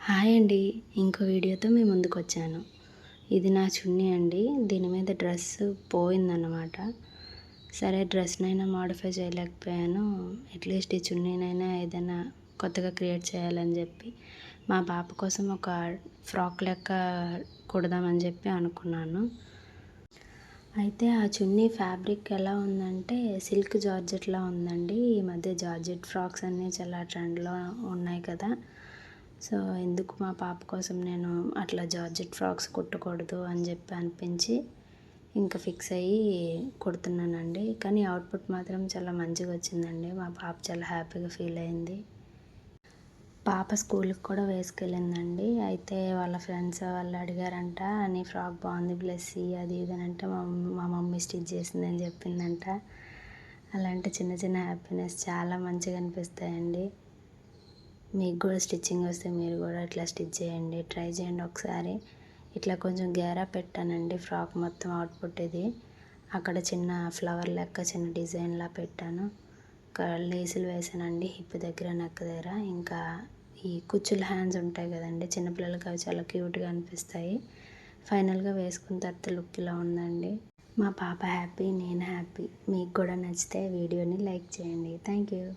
Hi అండి. ఇంకో వీడియోతో మీ ముందుకు వచ్చాను. ఇది నా చున్నీ అండి. దీని మీద డ్రెస్ పోయిందన్నమాట. సరే డ్రెస్నైనా మోడిఫై చేయలేకపోయాను. అట్లీస్ట్ ఈ చున్నీనైనా ఏదైనా కొత్తగా క్రియేట్ చేయాలని చెప్పి మా పాప కోసం ఒక ఫ్రాక్ లెక్క కుడదామని చెప్పి అనుకున్నాను. అయితే ఆ చున్నీ ఫ్యాబ్రిక్ ఎలా ఉందంటే సిల్క్ జార్జెట్లా ఉందండి. ఈ మధ్య జార్జెట్ ఫ్రాక్స్ అన్నీ చాలా ట్రెండ్లో ఉన్నాయి కదా. సో ఎందుకు మా పాప కోసం నేను అట్లా జార్జెట్ ఫ్రాక్స్ కుట్టకూడదు అని చెప్పి అనిపించి ఇంకా ఫిక్స్ అయ్యి కుడుతున్నానండి. కానీ అవుట్పుట్ మాత్రం చాలా మంచిగా వచ్చిందండి. మా పాప చాలా హ్యాపీగా ఫీల్ అయింది. పాప స్కూల్కి కూడా వేసుకెళ్ళిందండి. అయితే వాళ్ళ ఫ్రెండ్స్ వాళ్ళు అడిగారంట నీ ఫ్రాక్ బాగుంది బ్లెస్సీ అది ఇది అంటే మా మా మమ్మీ స్టిచ్ చేసిందని చెప్పిందంట. అలాంటి చిన్న చిన్న హ్యాపీనెస్ చాలా మంచిగా అనిపిస్తాయండి. మీకు కూడా స్టిచ్చింగ్ వస్తే మీరు కూడా ఇట్లా స్టిచ్ చేయండి. ట్రై చేయండి ఒకసారి. ఇట్లా కొంచెం గేరా పెట్టానండి ఫ్రాక్ మొత్తం అవుట్పుట్ ఇది. అక్కడ చిన్న ఫ్లవర్ లెక్క చిన్న డిజైన్లా పెట్టాను. లేసులు వేసానండి హిప్ దగ్గర నెక్ దగ్గర. ఇంకా ఈ కుచ్చుల హ్యాండ్స్ ఉంటాయి కదండి చిన్నపిల్లలకి అవి చాలా క్యూట్గా అనిపిస్తాయి. ఫైనల్గా వేసుకున్న తర్వాత లుక్ ఇలా ఉందండి. మా పాప హ్యాపీ నేను హ్యాపీ. మీకు కూడా నచ్చితే వీడియోని లైక్ చేయండి. Thank you.